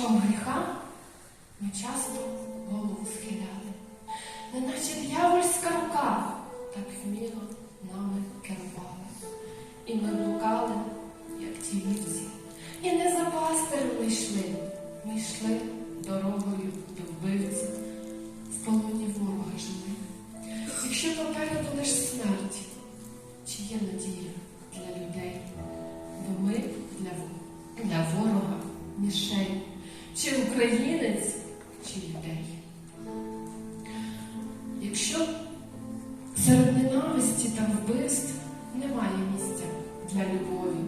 тяжкого гріха ми часто голову схиляли, неначе дьявольська рука так вміло нами керувала. І ми блукали, як ті вівці, і не за пастирем ми йшли, ми йшли дорогою до вбивці, в полоні ворога жили. Якщо попереду лиш смерть, чи є надія для людей, бо ми для, для ворога мішень, чи українець, чи людей. Якщо серед ненависті та вбивств немає місця для любові,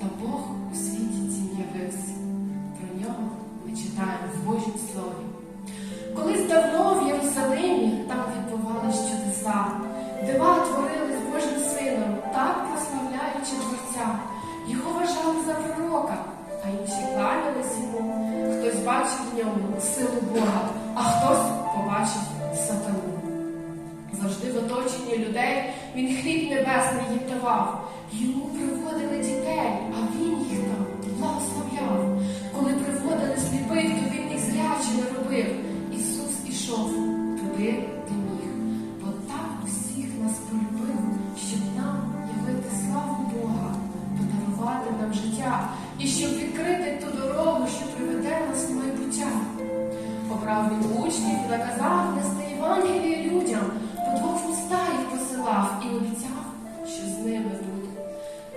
та Бог у світі цім явився. Про нього ми читаємо в Божім Слові. Колись давно в Єрусалимі там відбувались чудеса, дива творили з Божим сином, так прославляючи Творця. Його вважали за пророка, а інші кланялись йому. Хтось бачив в ньому силу Бога, а хтось побачив сатану. Завжди в оточенні людей він хліб небесний їм давав. Йому приводили життя і щоб відкрити ту дорогу, що приведе нас в майбуття. Обрав він учнів, і наказав нести Євангеліє людям, по двох містах їх посилав і обіцяв, що з ними буде.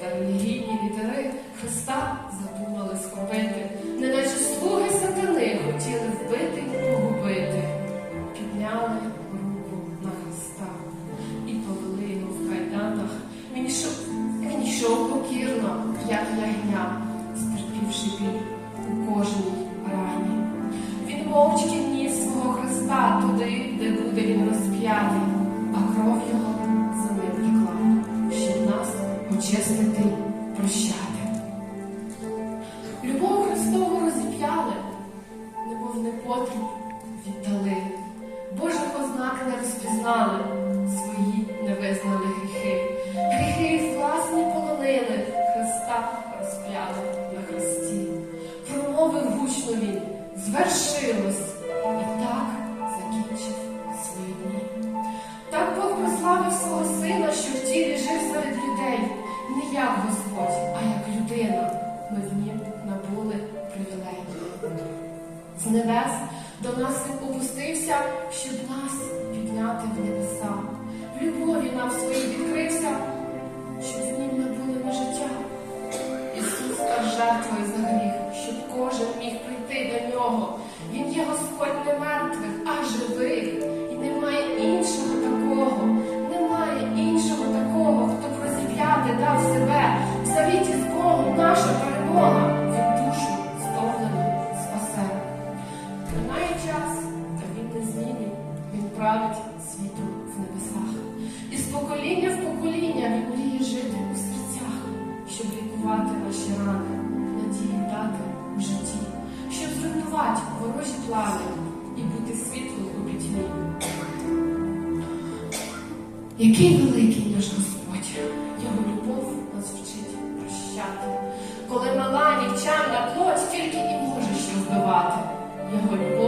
Та релігійні літери Христа задумали схопити, стерпівши у кожній рані. Він мовчки ніс свого Христа туди, де буде він розп'ятий, а кров його за ним текла, щоб нас очистити, прощати. Любов Христову розіп'яли, немов непотріб віддали. Божих ознак не розпізнали, звершилось, і так закінчив свої дні. Так Бог прославив свого сина, що в тілі жив серед людей, не як Господь, а як людина. Ми в нім набули привілеї. З небес до нас він опустився, щоб нас підняти в небеса. В любові нам своїй відкрився, зруйнувати ворожі плани і бути світлом у пітьмі. Який великий наш Господь, його любов нас вчить прощати. Коли мала нікчемна плоть тільки і може що вбивати, його любов